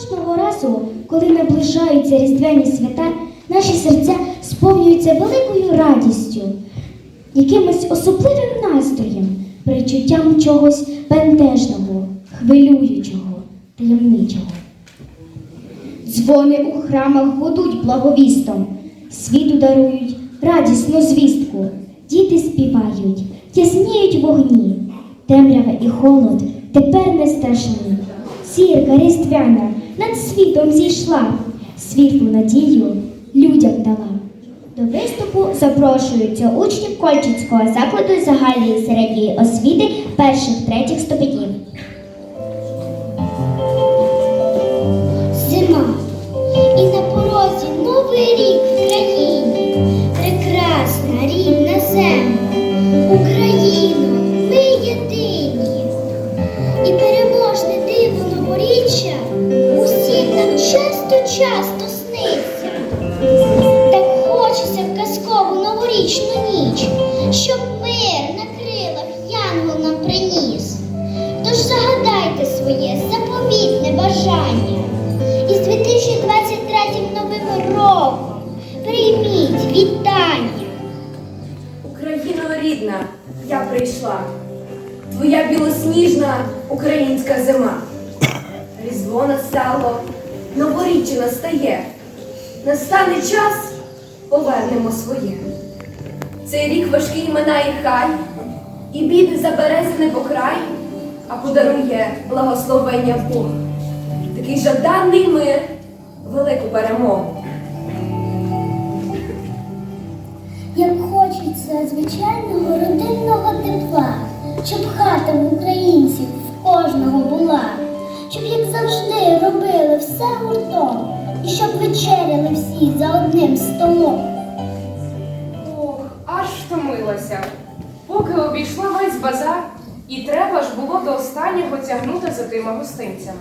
Кожного разу, коли наближаються різдвяні свята, наші серця сповнюються великою радістю, якимось особливим настроєм, перечуттям чогось бентежного, хвилюючого, таємничого. Дзвони у храмах гудуть благовістом, світу дарують радісну звістку. Діти співають, ясніють вогні, темрява і холод тепер не страшні. Зірка різдвяна над світом зійшла, світлу надію людям дала. До виступу запрошуються учні Кольчицького закладу загальної середньої освіти перших третіх ступенів. Різдво настало, новоріччя настає. Настане час, повернемо своє. Цей рік важкий минає хай, і біди забере з небокрай, а подарує благословення Бог. Такий жаданий мир, велику перемогу. Як хочеться звичайного родинного тепла, щоб хата в українців в кожного була, щоб як завжди робили все гуртом, і щоб вечеряли всі за одним столом. Ох, аж втомилася. Поки обійшла весь базар, і треба ж було до останнього тягнути за тими гостинцями.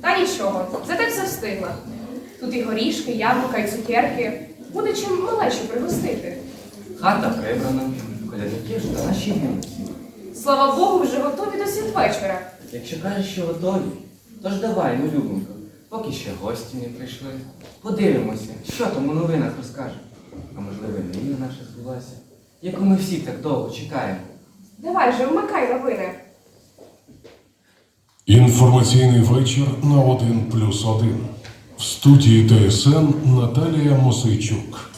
Та нічого, зате все встигла. Тут і горішки, яблука, і цукерки. Буде чим малечу пригостити. Хата прибрана, колядники ж на нашій. Слава Богу, вже готові до святвечора. Якщо кажеш, що готові, то ж давай, ну любонько, поки ще гості не прийшли. Подивимося, що там у новинах розкаже. А можливо, мрія наша збулася, яку ми всі так довго чекаємо. Давай же, вмикай новини. Інформаційний вечір на 1 плюс 1. В студії ТСН Наталія Мосейчук.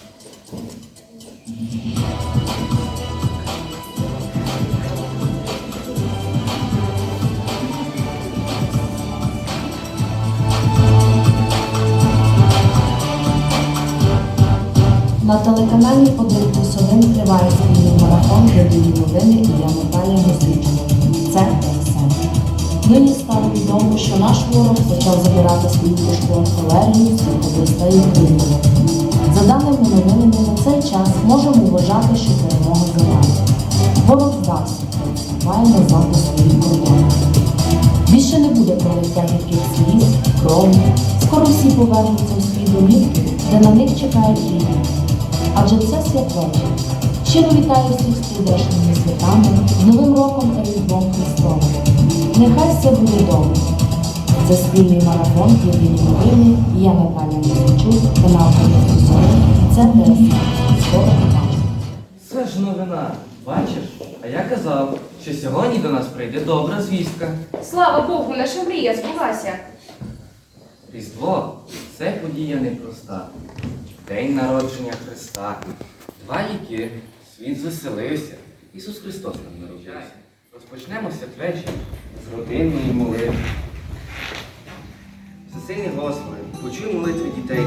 На телеканалі 1 плюс 1 триває спільний марафон «Єдині новини» і я Наталія Москвичова. Це ТСН. Нині стало відомо, що наш ворог почав забирати свою тяжку артилерію з областей України. За даними новинами, на цей час можемо вважати, що перемога за нами. Ворог здався, має назад до своїх кордонів. Більше не буде пролиття гірких сліз, крові. Скоро всі повернуться у свої домівки, де на них чекають рідні. Адже це святвечір. Щиро вітаю всіх з прийдешніми святами, Новим роком та Різдвом Христовим. Нехай все буде добре. Це спільний марафон «Єдині новини. І Я Наталія Мосичук, канал «Плюс Це ТСН. Скоро. Це ж новина. Бачиш? А я казав, що сьогодні до нас прийде добра звістка. Слава Богу, наша мрія збулася. Різдво це подія непроста. День народження Христа. Два віки світ звеселився. Ісус Христос нам народився. Розпочнемо святвечір з родинної молитви. Всесильний Господи, почуй молитви дітей.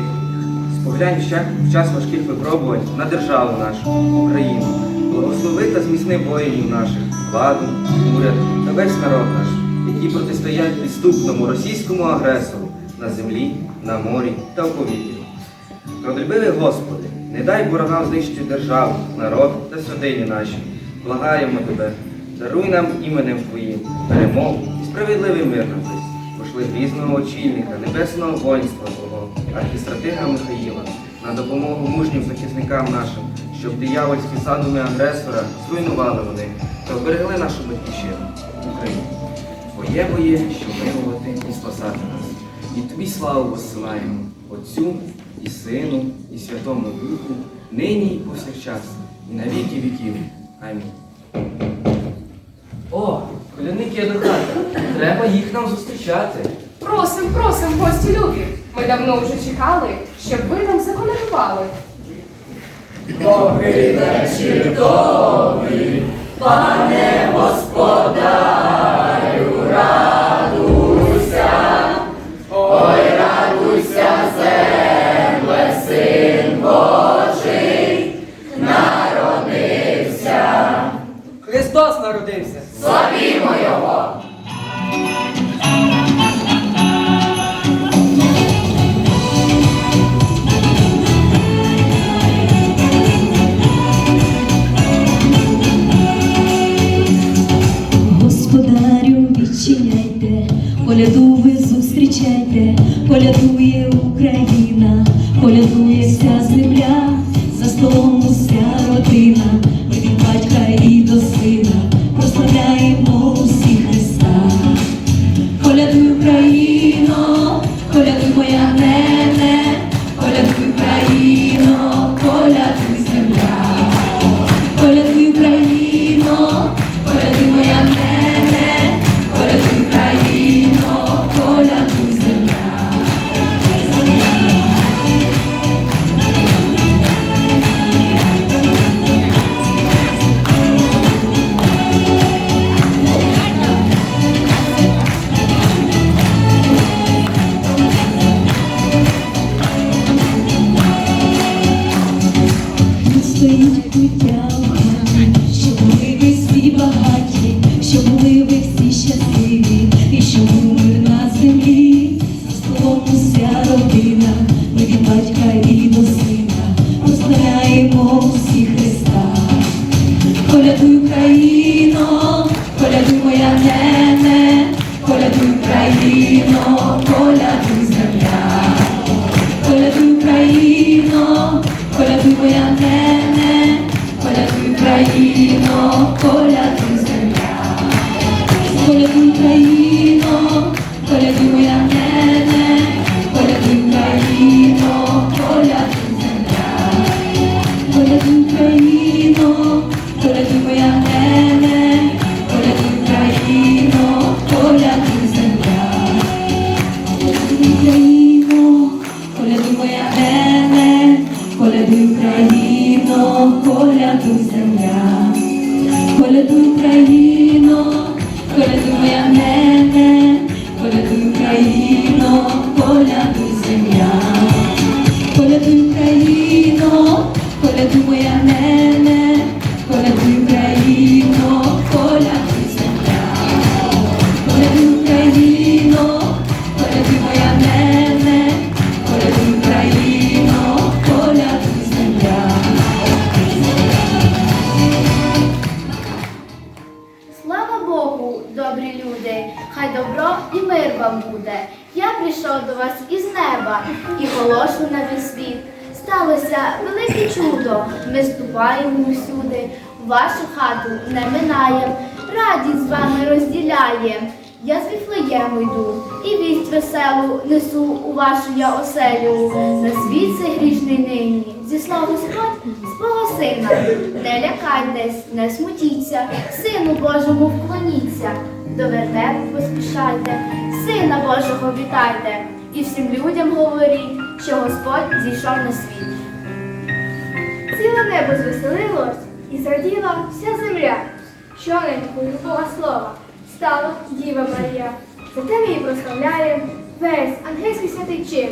Споглянь в час важких випробувань на державу нашу, Україну. Благослови та зміцни воїнів наших, владу, уряд та весь народ наш, які протистоять підступному російському агресору на землі, на морі та в повітрі. Родлюбивий Господи, не дай ворогам знищити державу, народ та святині наші. Благаємо Тебе, даруй нам іменем Твоїм перемогу і справедливий мир на весь. Пошли грізного очільника, небесного воїнства Твого, архістратига Михаїла, на допомогу мужнім захисникам нашим, щоб диявольські задуми агресора зруйнували вони та оберегли нашу батьківщину, Україну. Твоє боє, щоб милувати і спасати нас. І тобі славу посилаємо, Отцю і Сину, і Святому Духу, нині і повсякчас, і на віки віків. Амінь. О, коляники до хати. Треба їх нам зустрічати. Просим, просим, гості любі. Ми давно вже чекали, щоб ви нам заколядували. Христос коляду ви зустрічайте, колядує моя нене, коли ти колядуй веселу несу у вашу я оселю. На світ цей грішний нині, зіслав Господь свого сина. Не лякайтесь, не смутіться, сину Божому вклоніться. До вертепу поспішайте, сина Божого вітайте, і всім людям говоріть, що Господь зійшов на світ. Ціле небо звеселилось і зраділа вся земля, що ненькою Бога слова стала Діва Марія. Зате ми її прославляє весь англійський святий чин,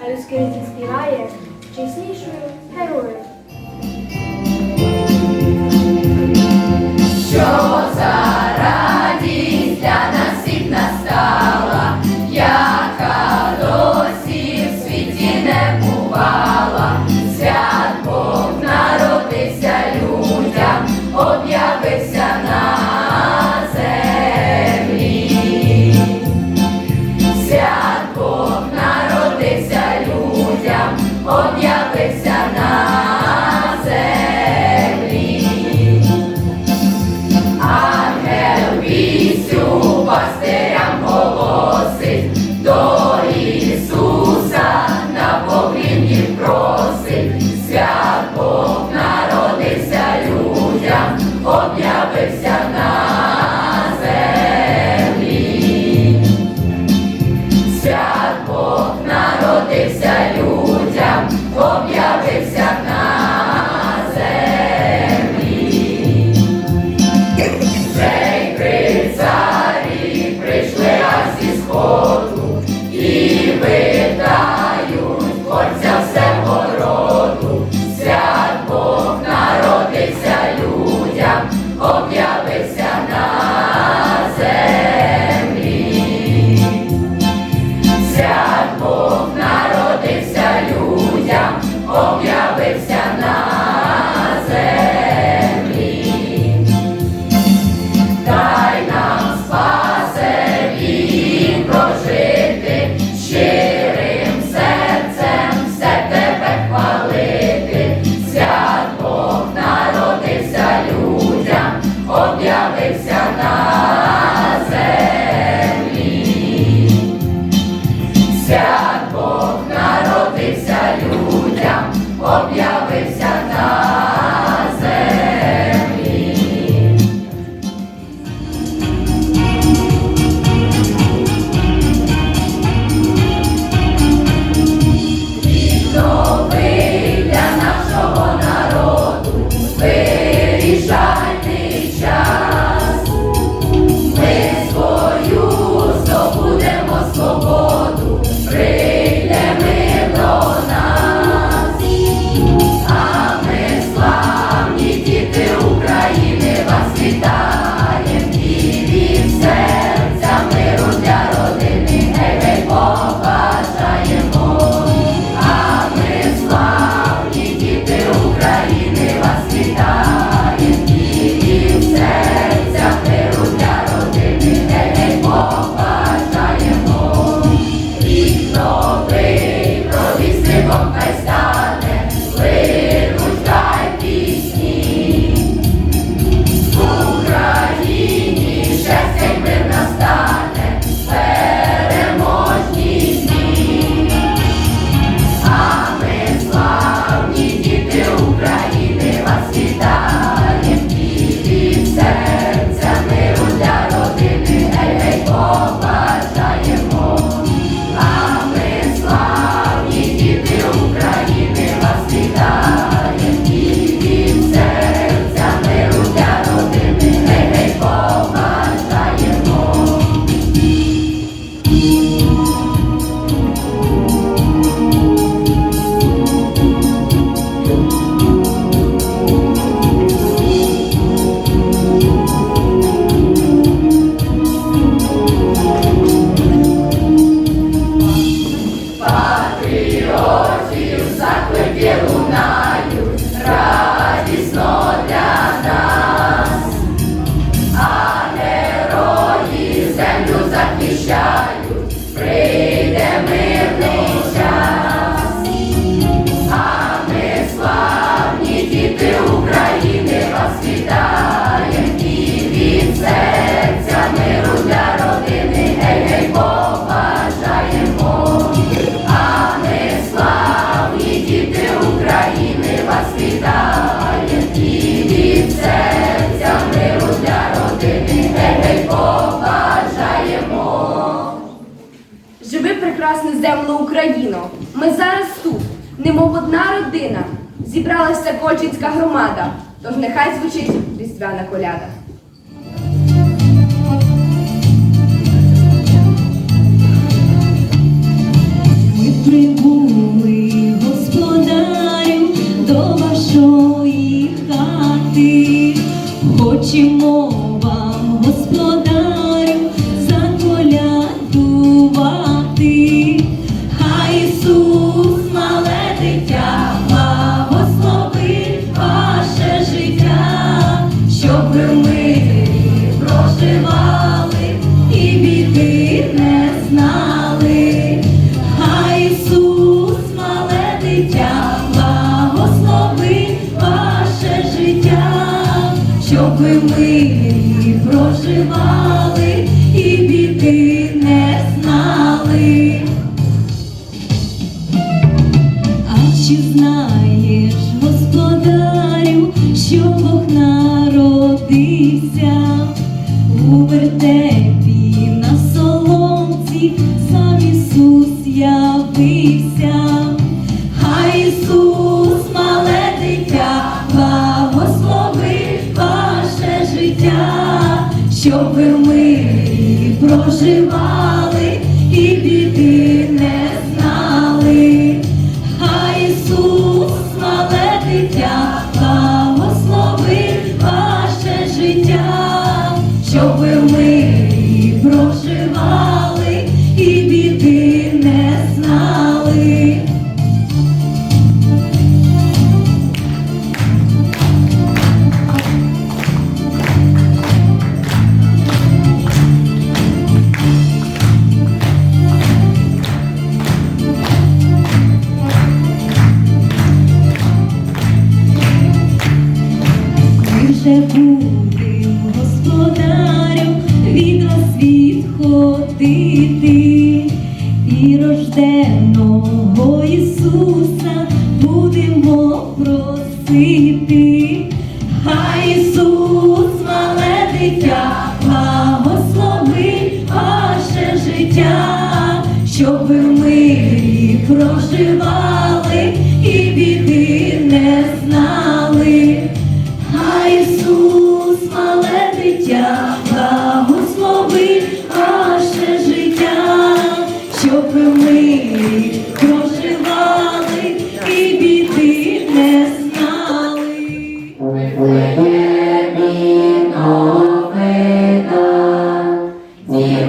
а людський співає чеснішою герою. Живи прекрасна земле Україно! Ми зараз тут, немов одна родина, зібралася Кольчинська громада, тож нехай звучить різдвяна коляда. Ми прибули, господарю, до вашої хати, хочемо вам, господа. проживали і біди не. Відходити і рожденого Ісуса будемо просити. Хай Ісус, мале дитя, благослови ваше життя, щоб мирі проживали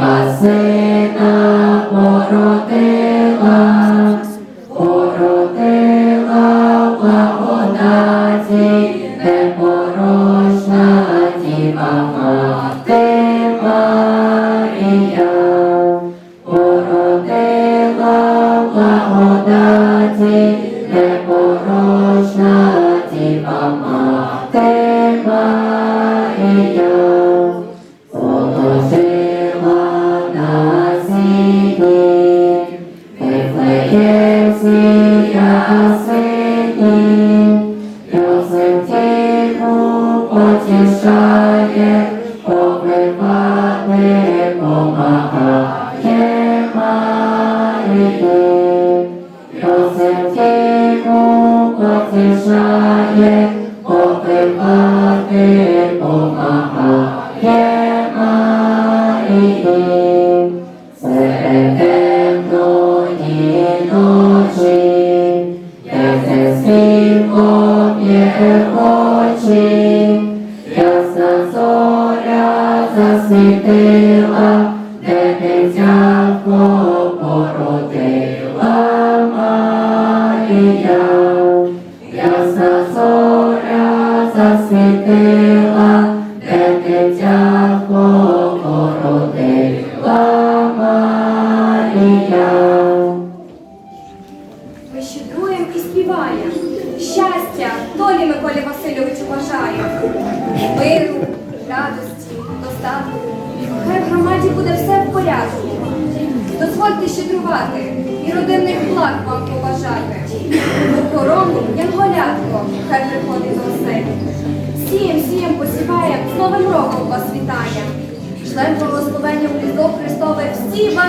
Діва сина де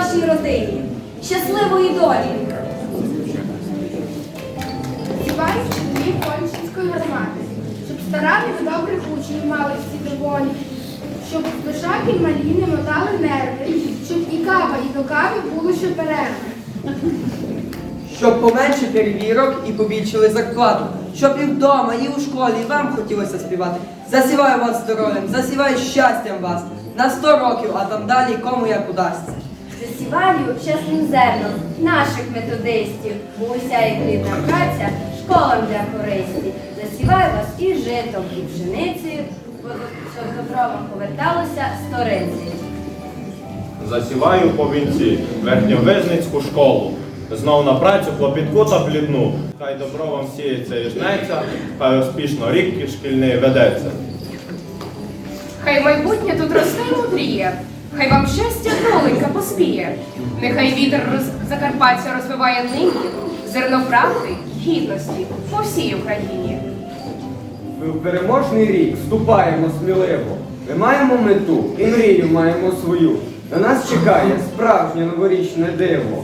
вашій родині. Щасливої долі! Співають дві Польщинської громади, щоб старанних добрих учнів мали всі доволі, щоб лишаки малі не мотали нерви, щоб і кава, і до кави було що перерви. Щоб поменше перевірок і побільшили зарплату. Щоб і вдома, і у школі і вам хотілося співати. Засіваю вас здоров'ям, засіваю щастям вас на 100 років, а там далі кому як удасться. Засіваю чесним зерном наших методистів, бо уся і плідна праця школам для користі. Засіваю вас і житом, і пшеницею, щоб добро вам поверталося сториці. Засіваю по вінці верхньовизницьку школу. Знов на працю клопітку та блідну. Хай добро вам сіється і жнеться, хай успішно рік шкільний ведеться. Хай майбутнє тут росте і мудріє, хай вам щастя доленька поспіє. Нехай вітер роз... Закарпаття розвиває нині зерно правди, гідності по всій Україні. Ми в переможний рік вступаємо сміливо. Ми маємо мету і мрію маємо свою. На нас чекає справжнє новорічне диво.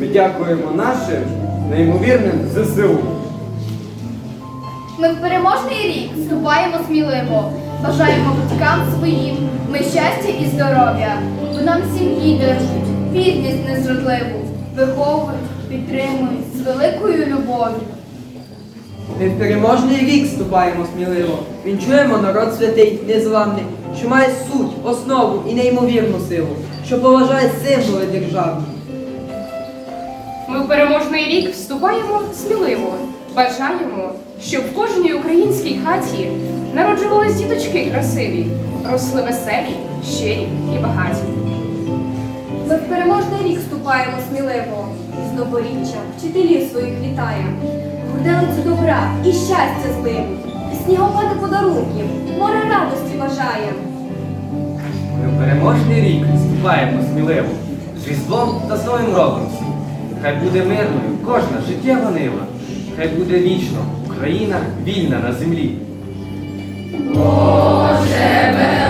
Ми дякуємо нашим неймовірним ЗСУ. Ми в переможний рік вступаємо сміливо, бажаємо батькам своїм ми щастя і здоров'я, бо нам сім'ї дарують, вірність незрадливу, виховують, підтримують з великою любов'ю. Ми в переможний рік вступаємо сміливо. Вінчуємо народ святий, незламний, що має суть, основу і неймовірну силу, що поважає символи державні. Ми в переможний рік вступаємо сміливо. Бажаємо, щоб в кожній українській хаті народжувались діточки красиві, росли веселі, щирі і багаті. Ми в переможний рік вступаємо сміливо, і з новоріччя вчителів своїх вітаємо. Гурделицю добра і щастя зливу, снігопади подарунків, море радості бажаєм. Ми в переможний рік вступаємо сміливо, з Різдвом та з Новим роком. Хай буде мирною кожна життєва нива, хай буде вічно Україна вільна на землі. Боже